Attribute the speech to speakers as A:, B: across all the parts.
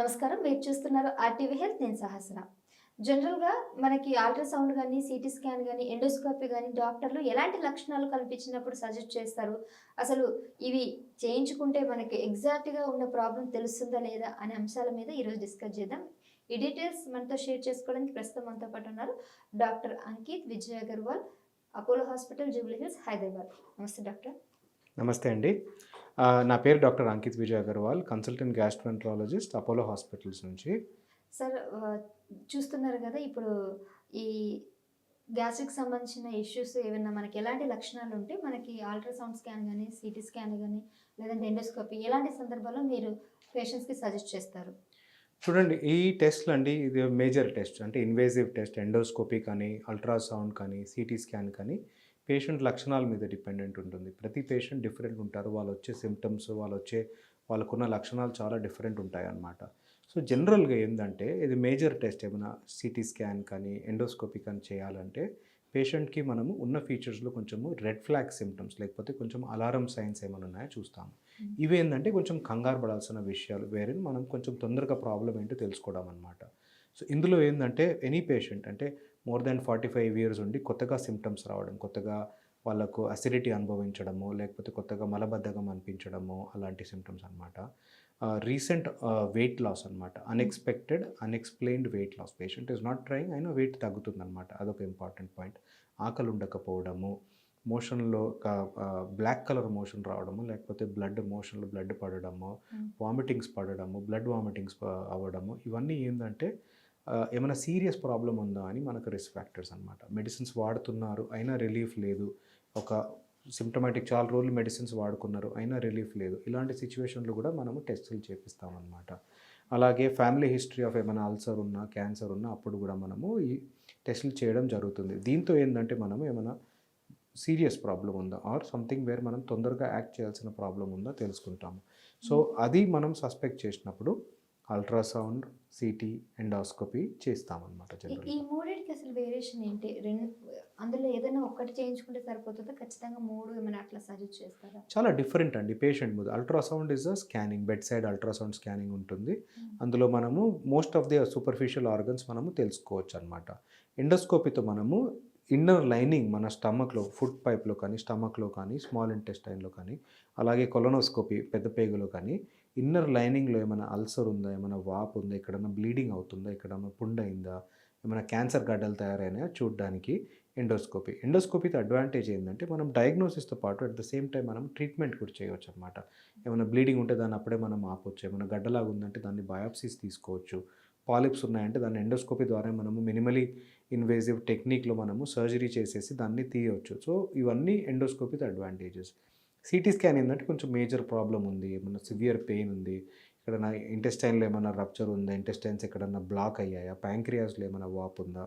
A: నమస్కారం. మీరు చూస్తున్నారు ఆర్టీవీ హెల్త్. నేను సహస్ర. జనరల్గా మనకి అల్ట్రాసౌండ్ కానీ సిటీ స్కాన్ కానీ ఎండోస్కోపీ కానీ డాక్టర్లు ఎలాంటి లక్షణాలు కనిపించినప్పుడు సజెస్ట్ చేస్తారు? అసలు ఇవి చేయించుకుంటే మనకి ఎగ్జాక్ట్గా ఉన్న ప్రాబ్లం తెలుస్తుందా లేదా అనే అంశాల మీద ఈరోజు డిస్కస్ చేద్దాం. ఈ డీటెయిల్స్ మనతో షేర్ చేసుకోవడానికి ప్రస్తుతం మనతో పాటు ఉన్నారు doctor Ankit Vijay Agarwal Apollo hospital Jubilee Hills Hyderabad. నమస్తే డాక్టర్.
B: నమస్తే అండి. నా పేరు doctor Ankit Vijay Agarwal consultant gastroenterologist Apollo hospitals నుంచి.
A: సార్ చూస్తున్నారు కదా ఇప్పుడు ఈ గ్యాస్ట్రిక్ సంబంధించిన ఇష్యూస్ ఏమైనా మనకి ఎలాంటి లక్షణాలు ఉంటే మనకి అల్ట్రాసౌండ్ స్కాన్ కానీ సిటీ స్కాన్ కానీ లేదంటే ఎండోస్కోపీ ఎలాంటి సందర్భాల్లో మీరు పేషెంట్స్కి సజెస్ట్ చేస్తారు?
B: చూడండి ఈ టెస్ట్లు అండి ఇది మేజర్ టెస్ట్ అంటే ఇన్వేజివ్ టెస్ట్ ఎండోస్కోపీ కానీ అల్ట్రాసౌండ్ కానీ సిటీ స్కాన్ కానీ పేషెంట్ లక్షణాల మీద డిపెండెంట్ ఉంటుంది. ప్రతి పేషెంట్ డిఫరెంట్ ఉంటారు. వాళ్ళు వచ్చే సిమ్టమ్స్ వాళ్ళు వచ్చే వాళ్ళకున్న లక్షణాలు చాలా డిఫరెంట్ ఉంటాయి అన్నమాట సో జనరల్గా ఏంటంటే ఇది మేజర్ టెస్ట్ ఏమైనా సిటీ స్కాన్ కానీ ఎండోస్కోపీ కానీ చేయాలంటే పేషెంట్కి మనము ఉన్న ఫీచర్స్లో కొంచెము రెడ్ ఫ్లాగ్ సిమ్టమ్స్ లేకపోతే కొంచెం అలారం సైన్స్ ఏమైనా ఉన్నాయో చూస్తాము. ఇవి ఏంటంటే కొంచెం కంగారు పడాల్సిన విషయాలు వేరే మనం కొంచెం తొందరగా ప్రాబ్లం ఏంటో తెలుసుకోవడం అనమాట సో ఇందులో ఏంటంటే ఎనీ పేషెంట్ అంటే more than forty five years ఉండి కొత్తగా సిమ్టమ్స్ రావడం కొత్తగా వాళ్ళకు అసిడిటీ అనుభవించడము లేకపోతే కొత్తగా మలబద్ధకం అనిపించడము అలాంటి సిమ్టమ్స్ అనమాట రీసెంట్ వెయిట్ లాస్ అనమాట unexpected unexplained weight loss patient is not trying అయినా వెయిట్ తగ్గుతుంది అనమాట అదొక ఇంపార్టెంట్ పాయింట్ ఆకలి ఉండకపోవడము మోషన్లో బ్లాక్ కలర్ మోషన్ రావడము లేకపోతే బ్లడ్ మోషన్లో బ్లడ్ పడడము వామిటింగ్స్ పడడము బ్లడ్ వామిటింగ్స్ అవ్వడము ఇవన్నీ ఏంటంటే ఏమైనా సీరియస్ ప్రాబ్లం ఉందా అని మనకు రిస్క్ ఫ్యాక్టర్స్ అనమాట మెడిసిన్స్ వాడుతున్నారు అయినా రిలీఫ్ లేదు. ఒక సిమ్టమాటిక్ చాలా రోజులు మెడిసిన్స్ వాడుకున్నారు అయినా రిలీఫ్ లేదు. ఇలాంటి సిచ్యువేషన్లో కూడా మనము టెస్టులు చేపిస్తామన్నమాట అలాగే ఫ్యామిలీ హిస్టరీ ఆఫ్ ఏమైనా అల్సర్ ఉన్నా క్యాన్సర్ ఉన్నా అప్పుడు కూడా మనము ఈ టెస్టులు చేయడం జరుగుతుంది. దీంతో ఏంటంటే మనము ఏమైనా సీరియస్ ప్రాబ్లం ఉందా ఆర్ సంథింగ్ వేర్ మనం తొందరగా యాక్ట్ చేయాల్సిన ప్రాబ్లం ఉందా తెలుసుకుంటాము. సో అది మనం సస్పెక్ట్ చేసినప్పుడు అల్ట్రాసౌండ్ సిటీ ఎండాస్కోపీ చేస్తామన్నమాట
A: ఈ- ఈ మూడింటికి అసలు వేరియేషన్ ఏంటి? రెండు అందులో ఏదైనా ఒక్కటి చేయించుకుంటే సరిపోతుందా? ఖచ్చితంగా మూడు ఏమైనా అట్లా సజెస్ట్ చేస్తారా?
B: చాలా డిఫరెంట్ అండి. పేషెంట్ మీద. Ultrasound is a scanning bedside ultrasound scanning ఉంటుంది అందులో మనము most of the superficial organs మనము తెలుసుకోవచ్చు అనమాట ఎండోస్కోపీతో మనము ఇన్నర్ లైనింగ్ మన స్టమక్లో ఫుడ్ పైప్లో కానీ స్టమక్లో కానీ స్మాల్ ఇంటెస్టైన్లో కానీ అలాగే కొలనోస్కోపీ పెద్ద పేగులో కానీ ఇన్నర్ లైనింగ్లో ఏమైనా అల్సర్ ఉందా? ఏమైనా వాపు ఉందా? ఎక్కడైనా బ్లీడింగ్ అవుతుందా? ఎక్కడైనా పుండైందా ఏమైనా క్యాన్సర్ గడ్డలు తయారైనా చూడడానికి ఎండోస్కోపీ. ఎండోస్కోపీతో అడ్వాంటేజ్ ఏంటంటే మనం డయాగ్నోసిస్తో పాటు అట్ ద సేమ్ టైం మనం ట్రీట్మెంట్ కూడా చేయవచ్చు అనమాట ఏమైనా బ్లీడింగ్ ఉంటే దాన్ని అప్పుడే మనం ఆపొచ్చు. ఏమైనా గడ్డలాగా ఉందంటే దాన్ని బయాప్సీస్ తీసుకోవచ్చు. పాలిప్స్ ఉన్నాయంటే దాన్ని ఎండోస్కోపీ ద్వారా మనము మినిమలీ ఇన్వేజివ్ టెక్నిక్లో మనము సర్జరీ చేసేసి దాన్ని తీయవచ్చు సో ఇవన్నీ ఎండోస్కోపీతో అడ్వాంటేజెస్ సిటీ స్కాన్ ఏంటంటే కొంచెం మేజర్ ప్రాబ్లం ఉంది ఏమైనా సివియర్ పెయిన్ ఉంది ఇక్కడ నా ఇంటెస్టైన్లో ఏమైనా రప్చర్ ఉందా ఇంటెస్టైన్స్ ఎక్కడన్నా బ్లాక్ అయ్యాయా ప్యాంక్రియాస్లో ఏమైనా వాపు ఉందా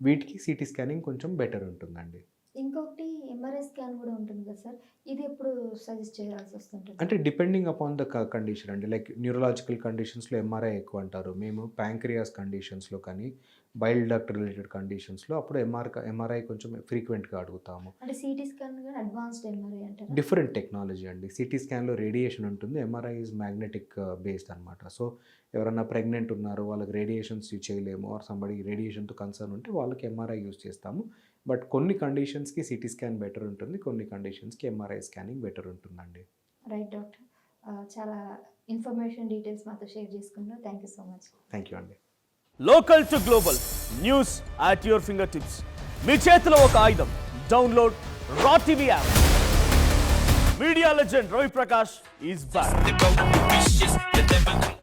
B: వీటికి సిటీ స్కానింగ్ కొంచెం బెటర్ ఉంటుందండి.
A: ఇంకొకటి ఎంఆర్ఐ స్కాన్ కూడా ఉంటుంది కదా సార్? ఇది ఎప్పుడు సజెస్ట్ చేయాల్సి వస్తుంటుంది?
B: అంటే డిపెండింగ్ అపాన్ ద కండిషన్ అండి. లైక్ న్యూరలాజికల్ కండిషన్స్లో ఎంఆర్ఐ ఎక్కువ అంటారు. మేము ప్యాంక్రియాస్ కండిషన్స్లో కానీ బైల్ డక్ట్ రిలేటెడ్ కండిషన్స్లో అప్పుడు ఎంఆర్ ఎంఆర్ఐ కొంచెం ఫ్రీక్వెంట్గా అడుగుతాము.
A: అంటే సిటీ స్కాన్ కానీ అడ్వాన్స్డ్ ఎంఆర్ఐ అంటారా?
B: డిఫరెంట్ టెక్నాలజీ అండి. సిటీ స్కాన్లో రేడియేషన్ ఉంటుంది. ఎంఆర్ఐ ఈజ్ మ్యాగ్నెటిక్ బేస్డ్ అనమాట సో ఎవరన్నా ప్రెగ్నెంట్ ఉన్నారు వాళ్ళకి రేడియేషన్స్ చేయలేము. ఆర్ సంబడి రేడియేషన్తో కన్సర్న్ ఉంటే వాళ్ళకి ఎంఆర్ఐ యూజ్ చేస్తాము. బట్ కొన్ని కండిషన్స్కి సిటీ స్కాన్ బెటర్ ఉంటుంది కొన్ని కండిషన్స్కి ఎంఆర్ఐ స్కానింగ్ బెటర్ ఉంటుందండి.
A: Right doctor. చాలా ఇన్ఫర్మేషన్ డీటెయిల్స్ మాతో షేర్ చేసుకున్నాను. Thank you so much.
B: Thank you అండి.
C: Local to global news at your fingertips మీ చేతిలో ఒక ఆయుధం. Download raw TV app media legend Ravi Prakash is back